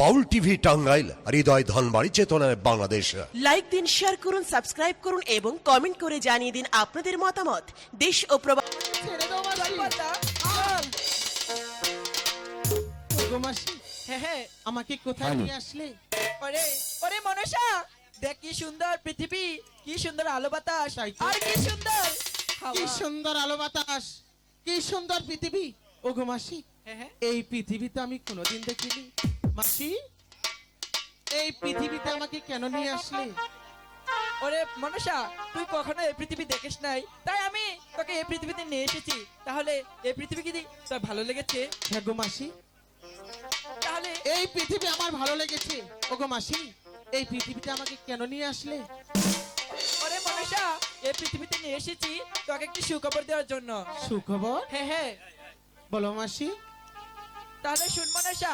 বাউল TV Tangail হৃদয় ধনবাড়ি চেতনায় Bangladesh. Like দিন share করুন সাবস্ক্রাইব করুন এবং কমেন্ট করে জানিয়ে দিন আপনাদের মতামত। দেশ ও প্রবাস মাসি। হ্যাঁ হ্যাঁ আমাকে কোথায় নিয়ে আসলে? ওরে ওরে মনসা দেখ কি সুন্দর পৃথিবী কি সুন্দর আলো বাতাস। আর কি সুন্দর। কি সুন্দর আলো বাতাস কি সুন্দর পৃথিবী। ওগো মাসি হ্যাঁ হ্যাঁ এই পৃথিবীতে আমি কোনোদিন দেখিনি। মাসি এই পৃথিবীতে আমাকে কেন নিয়ে আসলে? ওরে মনসা তুই কখনো এই পৃথিবী দেখিস নাই? তাই আমি তোকে এই পৃথিবীতে নিয়ে এসেছি। তাহলে এই পৃথিবী কি তোর ভালো লেগেছে? হ্যাঁ গো মাসি। তাহলে এই পৃথিবী আমার ভালো লেগেছে। ওগো মাসি এই পৃথিবীতে আমাকে কেন নিয়ে আসলে? ওরে মনসা এই পৃথিবীতে নিয়ে এসেছি তোকে একটি সুখবর দেওয়ার জন্য। সুখবর? হ্যাঁ হ্যাঁ। বলো মাসি। তাহলে শুন মনসা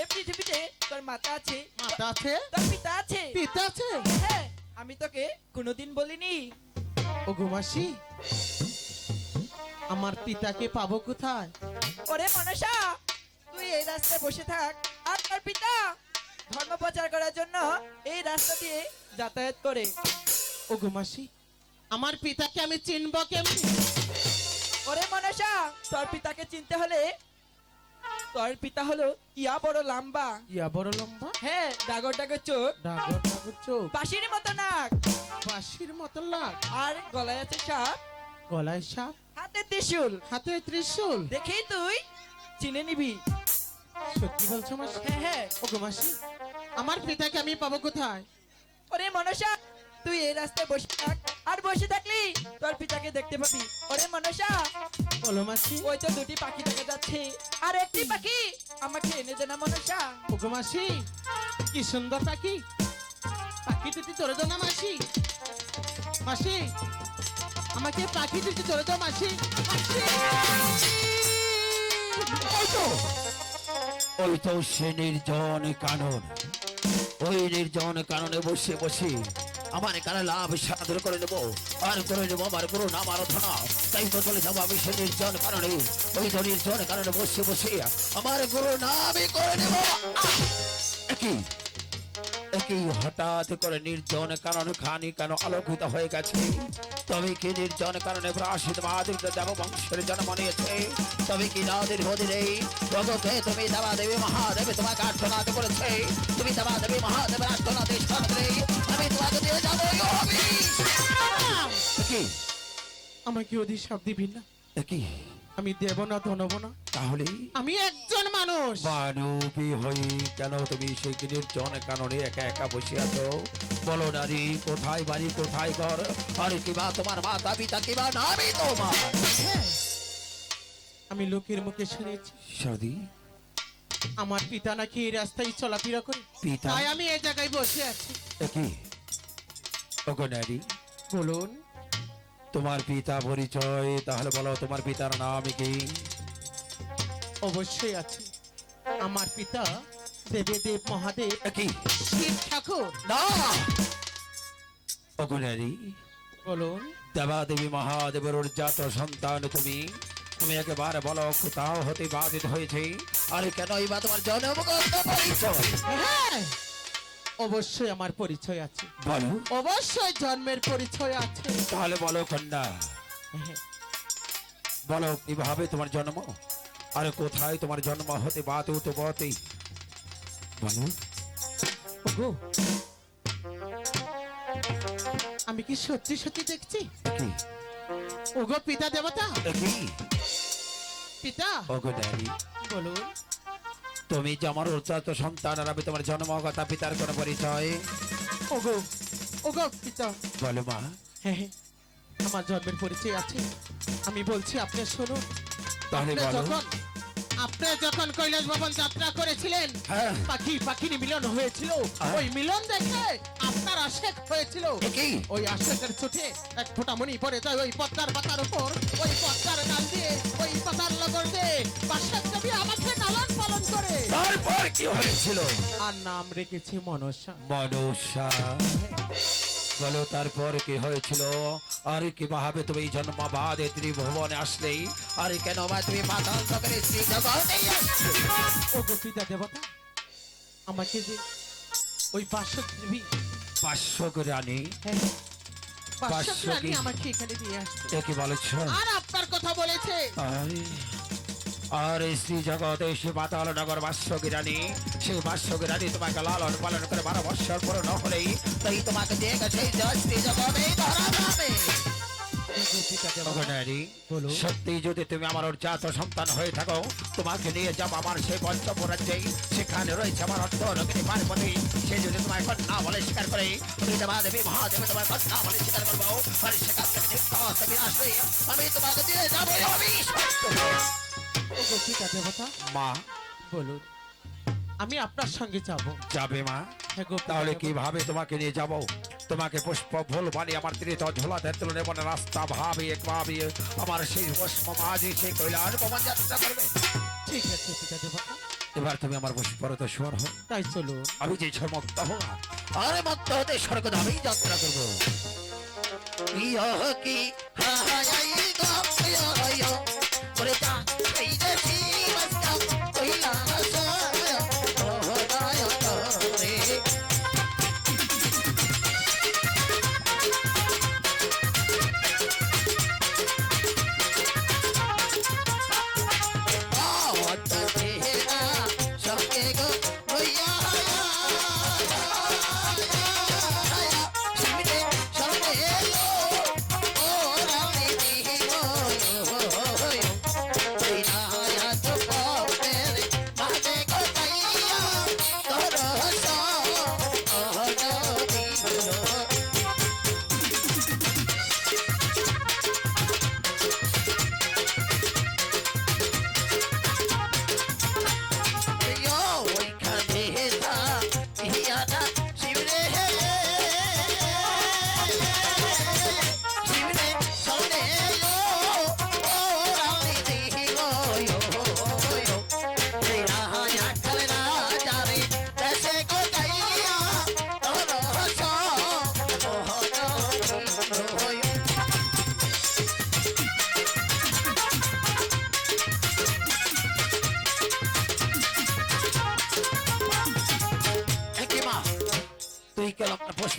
এই পৃথিবীতে তোর মাতা আছে। মাতা আছে? তোর পিতা আছে। পিতা আছে? হ্যাঁ আমি তোকে কোনোদিন বলিনি। ওগো মাসি আমার পিতাকে পাবো কোথায়? ওরে মনসা তুই এই রাস্তায় বসে থাক। আর তোর পিতা ধর্ম প্রচার করার জন্য এই রাস্তা দিয়ে যাতায়াত করে। ওগো মাসি আমার পিতাকে আমি চিনবো কেমনি? ওরে মনসা তোর পিতাকে চিনতে হলে তোর পিতা হলো ইয়া বড় লম্বা। ইয়া বড় লম্বা? হ্যাঁ ডাগর ডাগর চোখ। ডাগর ডাগর চোখ। বাঁশির মতো নাক। বাঁশির মতো লাগ আর গলায় আছে সাপ। গলায় সাপ? হাতে ত্রিশূল। হাতে ত্রিশূল? দেখেই তুই চিনে নিবি। সত্যি বলছো মাসি? হ্যাঁ হ্যাঁ। ওগো মাসি আমার পিতাকে আমি পাবো কোথায়? ওরে মনসা তুই এই রাস্তায় বসে থাক। আর বসে থাকলি তোর পিতাকে দেখতে পাবি। ওরে মনসা। বলো মাসি। ওই তো দুটি পাখি দেখা যাচ্ছে। আর একটি পাখি? আমাকে এনে দে না মনসা। ওগো মাসি কি সুন্দর পাখি। পাখি দুটি চলে দাও না মাসি। মাসি আমাকে পাখি দুটি চলে দাও মাসি। মাসি! ওই তো সে নির্জন কানন। ওই নির্জন কাননে বসে বসে। আমার এখানে লাভ সাধন করে নেব আর করে নেব আমার গুরু নাম আরাধনা। তাই তো চলে যাব আমি সে নির্জন কারণে, ওই তো নির্জন কারণে বসে বসে আমার গুরু নামই করে নেব। একই হঠাৎ করে নির্জন কারণ খানি কেন আলোকিত হয়ে গেছে? তবে কি নির্জন কারণে প্রাসিত মহাদেব দেব বংশের জন্ম নিয়েছে? তবে কি নাদের হদিরে জগতে তুমি দেবা দেবী মহাদেবী তোমাকে আর্থনাদ করেছে? তুমি দেবা দেবী মহাদেবের আর্থনাদে আমি তোমাকে দিয়ে যাব এই কি আমাকে অধিশাপ দিবি না? কি আমি দেব না ধনব না। তাহলে আমি একজন মানুষ। মানবী হই কেন তুমি সেই নির্জন কারণে একা একা বসে আছো? বলো নারী কোথায় বাড়ি কোথায় ঘর? আর কিবা তোমার মাতা পিতা কিবা নামই তোমার আমি লোকের মুখে শুনেছি। সদি আমার পিতা নাকি এই রাস্তায় চলাফেরা করে। পিতা? তাই আমি এই জায়গায় বসে আছি। কি? ওগো নারী। বলুন। তোমার পিতা পরিচয় তাহলে বলো তোমার পিতার নাম কি? অবশ্যই আছে। আমার পিতা দেবে দেব মহাদেব কি? শিব ঠাকুর। না! নারী বলুন। দেবা দেবী মহাদেবের জাত সন্তান তুমি। তুমি একেবারে বলো কোথাও হতে বাধিত হয়েছে? আরে কেন বা তোমার জন্মগত পরিচয়? হ্যাঁ! অবশ্যই আমার পরিচয় আছে। বলো। অবশ্যই জন্মের পরিচয় আছে। তাহলে বলো কন্যা। হ্যাঁ, বলো কীভাবে তোমার জন্ম? আর কোথায় তোমার জন্ম? হতে বাতে তো বতে বলো। ওগো। আমি কি সত্যি সত্যি দেখছি? ওগো পিতা দেবতা? পিতা? ওগো ড্যাডি। বলুন। তুমি যে আমার উচ্চাত সন্তান আর আমি তোমার জন্মগতা পিতার কোনো পরিচয়? ওগো ওগো পিতা। বলো মা। হ্যাঁ হ্যাঁ আমার জন্মের পরিচয় আছে। আমি বলছি আপনি শুনুন। তাহলে আপনি বলো। যখন আপনি যখন কৈলাস ভবন যাত্রা করেছিলেন হ্যাঁ। পাখি পাখির মিলন হয়েছিল। হ্যাঁ। ওই মিলন দেখে আপনার আশেক হয়েছিল। কি? ওই আশেকের চোটে এক ফোঁটা মনি পড়ে যায় ওই পদ্মার পাতার উপর। ওই পদ্মার ডাল দিয়ে ওই পাতার লগর দিয়ে পাশের দেবী আমাকে পালন করে। তারপর কি হয়েছিল? আর নাম রেখেছে মনসা। মনুষ্যা বলো তারপর কি হয়েছিল? আর কি ভাবে তুমি জন্মবাদে ত্রিভুবনে আসলেই আর কেন বা তুমি জগতে আসলে? ও গোপিতা দেবতা আমাকে যে ওই পাঁচশো দিবি পাঁচশো রানী? পাঁচশো রানী কি? আমাকে এখানে দিয়ে আসছে। এ কি বলেছ? আর আপনার কথা বলেছে। আরে, আর এই শ্রী জগতে সে পাতাল নগর বাস্যকি রানী সেই বাস্যকি রানী তোমাকে লালন পালন করে বারো বৎসর পরে ন হলেই তাই তোমাকে দিয়ে গেছে শ্রী জগতে। সত্যি যদি তুমি আমার জাত সন্তান হয়ে থাকো তোমাকে নিয়ে যাব আমার সেই পঞ্চম রাজ্যে সেখানে রয়েছে আমার অর্থ নগরী পার্বতী। সে যদি তোমার কন্যা বলে স্বীকার করে আমি দেবা দেবী মহাদেবী তোমার কন্যা বলে স্বীকার করব আর সেখান থেকে তুমি আসবে আমি তোমাকে দিয়ে যাব দেবতা মা। বলুন। আমি আপনার সঙ্গে যাব। যাবে মা? হ্যাঁ তাহলে। কীভাবে তোমাকে নিয়ে যাব? তোমাকে পুষ্প ফুল বানিয়ে আমার তীর্থ ঝোলা তেতুলনে বনে রাস্তা ভাবি ভাবি আমার সেই পুষ্প মাঝি সেই কৈলাস ভবন যাত্রা করবে। ঠিক আছে দেবতা এবার তুমি আমার পুষ্পরত স্বর হো তাই চলো। আমি যে মুক্ত হব আরে হতে স্বর্গ আমি যাত্রা করব। কি হাই গো ইহ করে তা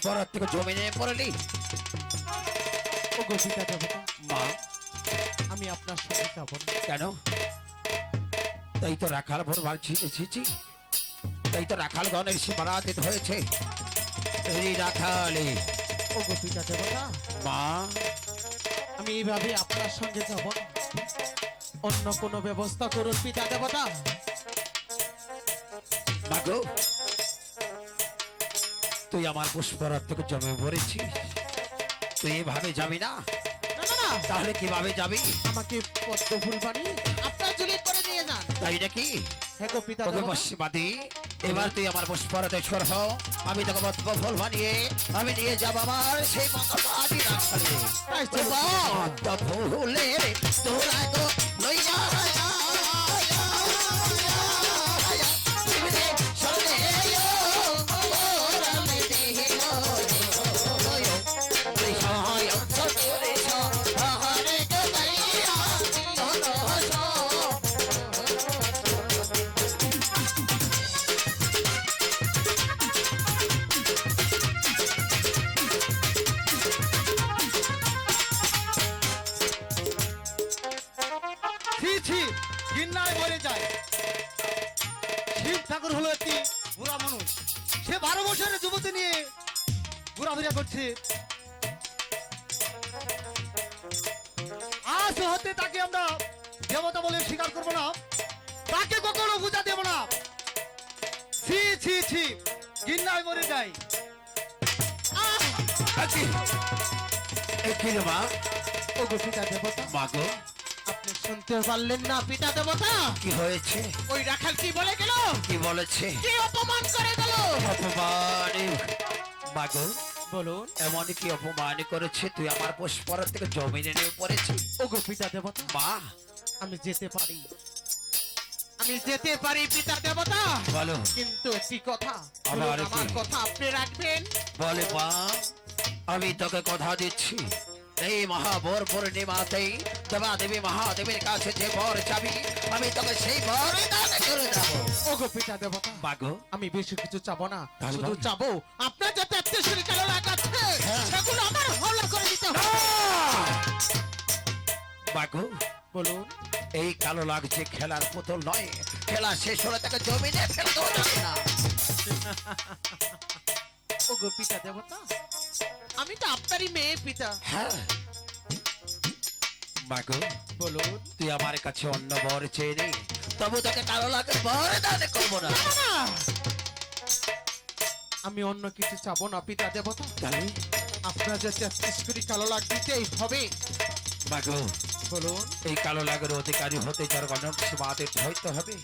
পুষ্পরাত থেকে জমিনে পড়লি ও গোপিকা দেবতা। মা। আমি আপনার সঙ্গে যাব কেন? তাই তো রাখাল ভোর ভাবছি এসেছি তাই তো রাখাল গণের সীমারাধিত হয়েছে। এই রাখালে। ও গোপিকা দেবতা। মা। আমি এইভাবে আপনার সঙ্গে যাব অন্য কোনো ব্যবস্থা করুন পিতা দেবতা। মাগো তুই আমার পুষ্পরাত থেকে জমে পড়েছিস তুই এভাবে যাবি না? তাহলে কীভাবে যাবি? আমাকে পদ্ম ফুল বানিয়ে আপনার জুলি করে নিয়ে যান। তাই নাকি? হ্যাঁ এবার তুই আমার পুষ্পরাতে ছোট হও। আমি তোকে মত ফল বানিয়ে আমি নিয়ে যাব আমার সেই তাই চলুন। তোরা তো বছরের যুবতী নিয়ে ঘোরাফেরা করছে। আজ হতে তাকে আমরা দেবতা বলে স্বীকার করব না। তাকে কখনো পূজা দেব না। ছি ছি ছি ঘৃণায় মরে যায় মা ও গোপিতা দেবতা। মাগো আপনি শুনতে পারলেন না পিতা দেবতা? কি হয়েছে? ওই রাখাল কি বলে গেল? কি বলেছে? কি অপমান করে গেল? অপমান? মাগো বলুন। এমন কি অপমান করেছে? তুই আমার পুষ্পরাত থেকে জমিনে নিয়ে পড়েছিস। ও গোপিতা দেবতা। মা। আমি যেতে পারি। আমি যেতে পারি পিতা দেবতা। বলো। কিন্তু একটি কথা কি? আমার কথা আপনি রাখবেন? বলে মা আমি তোকে কথা দিচ্ছি। এই মহাবর পূর্ণিমাতেই দেবা দেবী মহাদেবীর কাছে যে বর চাবি আমি তোকে সেই বর দান করে দেবো। ও ওগো পিতা দেবতা মাগো আমি বেশি কিছু চাবো না শুধু। চাবো। আপনার যে তেত্রিশ কালো লাগাচ্ছে সেগুলো আমার হলো করে দিতে হবে। মাগো বলুন। এই কালো লাগছে খেলার পুতুল নয়। খেলা শেষ হলে তাকে জমিনে ফেলে দেওয়া যাবে না। ওগো পিতা দেবতা আমি তো আপনারই মেয়ে পিতা। হ্যাঁ। মাগো বলুন তুই আমার কাছে অন্য বর চেয়ে নে তবু তোকে কালো লাগে বর দানে করব না! আমি অন্য কিছু চাবো না পিতা দেবতা। তাহলে? আপনার যে তেত্রিশ কোটি কালো লাগ দিতেই হবে। মাগো বলুন। এই কালো লাগের অধিকারী হতে যার অনন্ত মাদের হইতে হবে।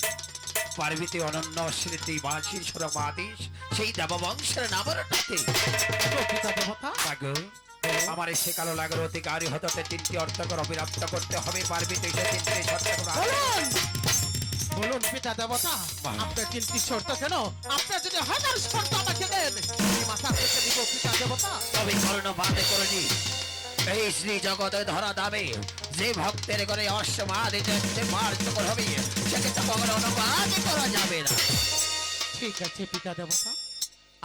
পার্বতী অনন্য স্মৃতি সর মাদিস সেই দেববংশের নামরটাতে আমার সে কালো লাগের অধিকারী হতে তিনটি অর্থকর অবিরাপ্ত করতে হবে। পার্বতী সে তিনটি বলুন! পিতা দেবতা। আপনার তিনটি শর্ত কেন? আপনার যদি হাজার শর্ত আমাকে দেন মাথা পেতে দিব পিতা দেবতা। তবে কর্ণ বাদে করিনি এই শ্রী জগতে ধরা দামে। যে ভক্তের করে অশ্বমাদি যে মার্চ হবে সেকে তো কখনো অনুবাদ করা যাবে না। ঠিক আছে পিতা দেবতা।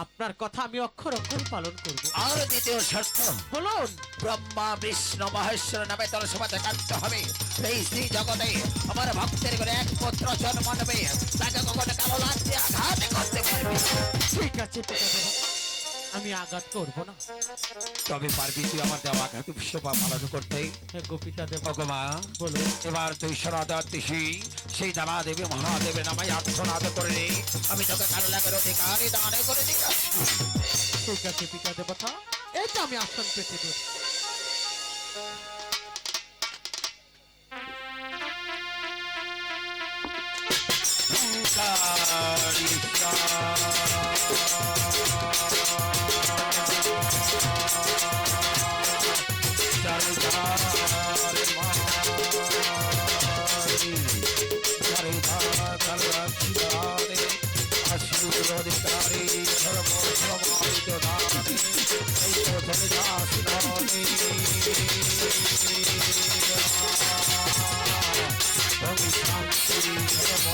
আপনার কথা আমি অক্ষর অক্ষর পালন করব। আর দ্বিতীয় শর্ত বলুন। ব্রহ্মা বিষ্ণু মহেশ্বর নামে তোর সমাজে কাটতে হবে। এই শ্রী জগতে আমার ভক্তের করে এক পুত্র জন্ম নেবে। তাকে কখনো কালো লাগছে আঘাত করতে পারবে ঠিক আছে পিতা দেবতা। আমি আঘাত করব না। তবে পারবি তুই আমার দেওয়া আঘাত বিশ্বপা পালন করতে। গোপিতা দেব ভগমা বলুন এবার তুই সনাদাতিসি সেই দানা দেবী মহাদেবে নামাই আত্মনাদ করে নে। আমি তোকে কালো লাগের অধিকারী দানে করে দিলাম ঠিক আছে পিতা দেবতা। এটা আমি আসন পেতে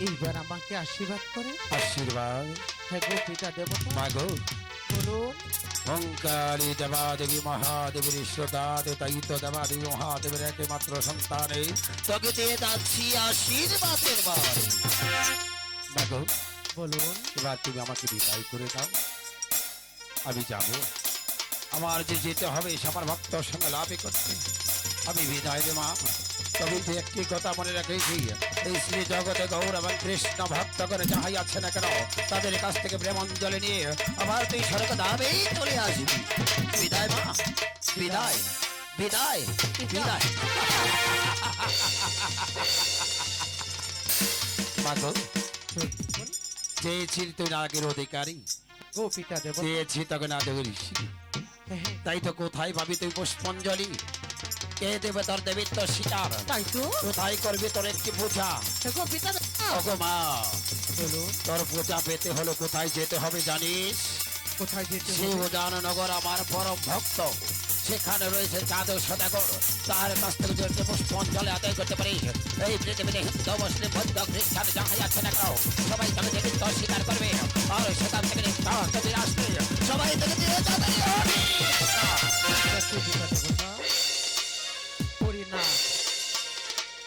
এইবার আমাকে আশীর্বাদ করে আশীর্বাদ হে গো পিতা দেবতা মাগো বলুন ওঙ্কারী দেবাদেবী মহাদেবীর শ্রোতাদে তাইত দেবাদেবী মহাদেবের একমাত্র সন্তানে তোকে দিয়ে যাচ্ছি আশীর্বাদের বলুন। এবার তুমি আমাকে বিদায় করে দাও। আমি যাব। আমার যে যেতে হবে আমার ভক্ত সঙ্গে লাভে করতে। আমি বিদায় দে মা। তবে তুই একটি কথা মনে রাখেছি এই শ্রী জগতে গৌর এবং কৃষ্ণ ভক্ত করে যাহাই আছে না কেন তাদের কাছ থেকে প্রেমাঞ্জলি নিয়ে আবার তুই স্বর্গ দামেই চলে আসবি। বিদায় মা। বিদায়। বিদায়। বিদায়। মাগো চেয়েছি তুই নাগের অধিকারী। পিতা দেবতা চেয়েছি তোকে না দেবি তাই তো কোথায় পাবি তুই পুষ্পাঞ্জলি? কে দেবে তোর দেবী তোর শিকার? তাই তো। কোথায় করবি তোর একটি পূজা? পিতা ওগো মা তোর পূজা পেতে হলে কোথায় যেতে হবে জানিস? কোথায় যেতে সে হবে? উদাননগর আমার পরম ভক্ত। সেখানে রয়েছে যাদব সদাগর। তার কাছ থেকে যে যদি পুষ্পঞ্জলে আদায় করতে পারি, এই পৃথিবীতে হিন্দু, মুসলিম, বৌদ্ধ, খ্রিস্টান যাহা যাচ্ছে না কেউ সবাই তাকে দেখে তো স্বীকার করবে। আর সেখান থেকে তাহলে আসবে। সবাই তাকে দিয়ে যাবে। পরিণাম